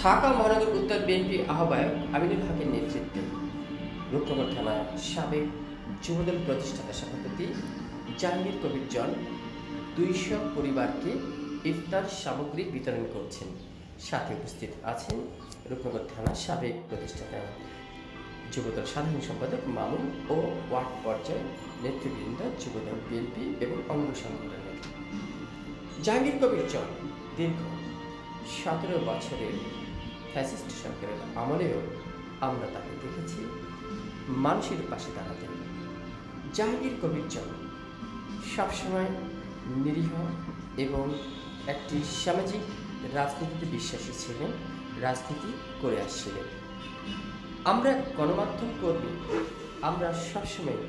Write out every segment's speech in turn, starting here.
ঢাকা মহানগর উত্তর বিএনপি আহ্বায়ক আমিনুল হকের নেতৃত্বে রূপনগর থানার সাবেক যুবদল প্রতিষ্ঠাতা সভাপতি জাহাঙ্গীর কবির জন দুইশো পরিবারকে ইফতার সামগ্রী বিতরণ করছেন। সাথে উপস্থিত আছেন রূপনগর থানার সাবেক প্রতিষ্ঠাতা যুবদল সাধারণ সম্পাদক মামুন ও ওয়ার্ড পর্যায়ে নেতৃবৃন্দ যুবদল বিএনপি এবং অঙ্গ সংগঠনের জাহাঙ্গীর কবির জন দীর্ঘ সতেরো বছরের ফ্যাসিস্ট সরকারের আমলেও আমরা তাকে দেখেছি। মানুষের পাশে দাঁড়াতে। জাহাঙ্গীর কবির জন সবসময় নিরীহ এবং একটি সামাজিক রাজনীতিতে বিশ্বাসী ছিলেন, রাজনীতি করে আসছিলেন। আমরা গণমাধ্যম কর্মী, আমরা সবসময়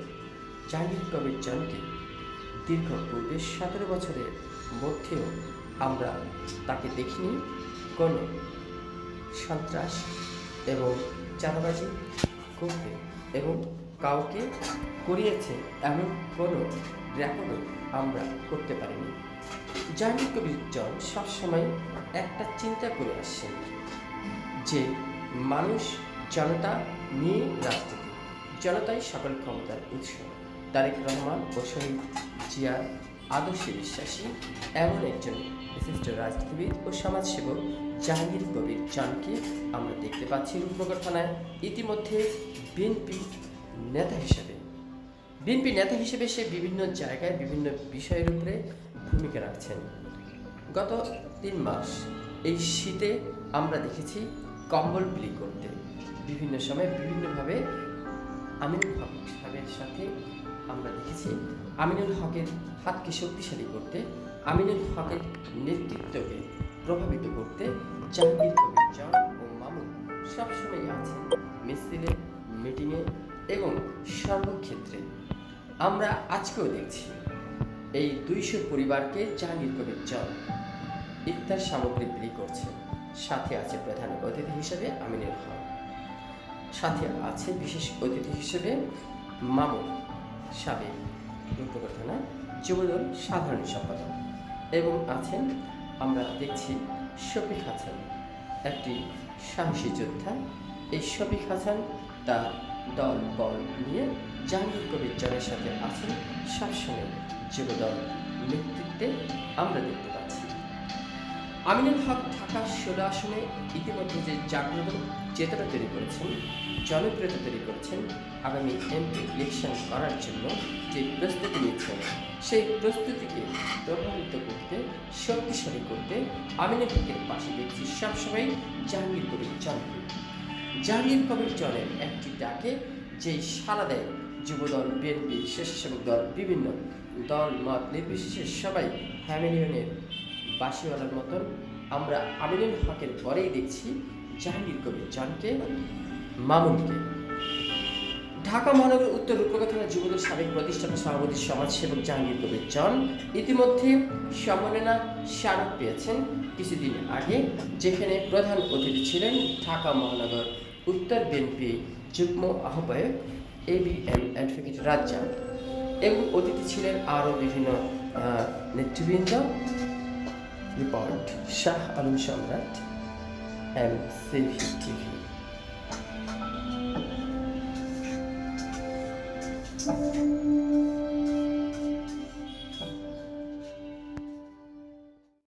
জাহাঙ্গীর কবির জনকে দীর্ঘ পূর্বে সতেরো বছরের মধ্যেও আমরা তাকে দেখিনি। কোনো সন্ত্রাস এবং চাঁদাবাজি করতে এবং কাউকে করিয়েছে এমন কোনো রেকর্ডও আমরা করতে পারিনি। জাহাঙ্গীর কবির জন সবসময় একটা চিন্তা করে আসছেন যে মানুষ, জনতা নিয়ে রাজনীতি। জনতাই সকল ক্ষমতার উৎস। তারেক রহমান ও শহীদ জিয়ার আদর্শে বিশ্বাসী, এমন একজন বিশিষ্ট রাজনীতিবিদ ও সমাজসেবক জাহাঙ্গীর কবির চানকে আমরা দেখতে পাচ্ছি রূপনগর থানায় ইতিমধ্যে বিএনপি নেতা হিসেবে। বিএনপি নেতা হিসেবে সে বিভিন্ন জায়গায় বিভিন্ন বিষয়ের উপরে ভূমিকা রাখছেন। গত তিন মাস এই শীতে আমরা দেখেছি কম্বল বিলি করতে। বিভিন্ন সময় বিভিন্নভাবে আমিনুল হক সাহেবের সাথে আমরা দেখেছি আমিনুল হকের হাতকে শক্তিশালী করতে, আমিনুল হকের নেতৃত্বকে প্রভাবিত করতে জাহাঙ্গীর কবির জন ও মামুন সবসময় আছেন মিছিলে মিটিংয়ে এবং সর্বক্ষেত্রে। আমরা আজকেও দেখছি এই দুইশো পরিবারকে জাহাঙ্গীর কবির জন ইফতার সামগ্রী বিলি করছে। সাথে আছে প্রধান অতিথি হিসেবে আমিনুল হক। সাথে আছে বিশেষ অতিথি হিসেবে মামুন সাবেক রূপনগর থানা যুবদল সাধারণ সম্পাদক এবং আছেন, আমরা দেখছি শফিক হাসান, একটি সাহসী যোদ্ধা। এই শফিক হাসান তার দল বল নিয়ে জাহাঙ্গীর কবির জনের সাথে আছেন। সবসময় যুবদল নেতৃত্বে আমরা দেখতে পাচ্ছি। আমিনুল হক ঢাকা ষোলো আসনে ইতিমধ্যে যে জাগ্রত চেতনা তৈরি করেছেন, জনপ্রিয়তা তৈরি করেছেন, আগামী এমপি ইলেকশন করার জন্য যে প্রস্তুতি নিচ্ছেন সেই প্রস্তুতিকে প্রভাবিত করতে, শক্তিশালী করতে আমিনুল হকের পাশে দেখছি সবসময় জাহাঙ্গীর কবির জনকে জাহাঙ্গীর কবির জনের একটি ডাকে যে সারা দেয় যুবদল, বিএনপি, স্বেচ্ছাসেবক দল, বিভিন্ন দল, মত নির্বিশেষে সবাই হ্যামিলিয়নের বাসিওয়ালার মতন আমরা আমিনুল হকের পরেই দেখছি জাহাঙ্গীর কবির জনকে, মামুনকে। ঢাকা মহানগর উত্তর রূপনগর থানার যুবদল সাবেক প্রতিষ্ঠাতা, সভাপতি, সমাজসেবক জাহাঙ্গীর কবির জন ইতিমধ্যে সম্মাননা স্মারক পেয়েছেন কিছুদিন আগে, যেখানে প্রধান অতিথি ছিলেন ঢাকা মহানগর উত্তর বিএনপি যুগ্ম আহ্বায়ক A B M advocate Razzak এবং অতিথি ছিলেন আরও বিভিন্ন নেতৃবৃন্দ। Report Shah Alam Samrat M CV TV Thank you.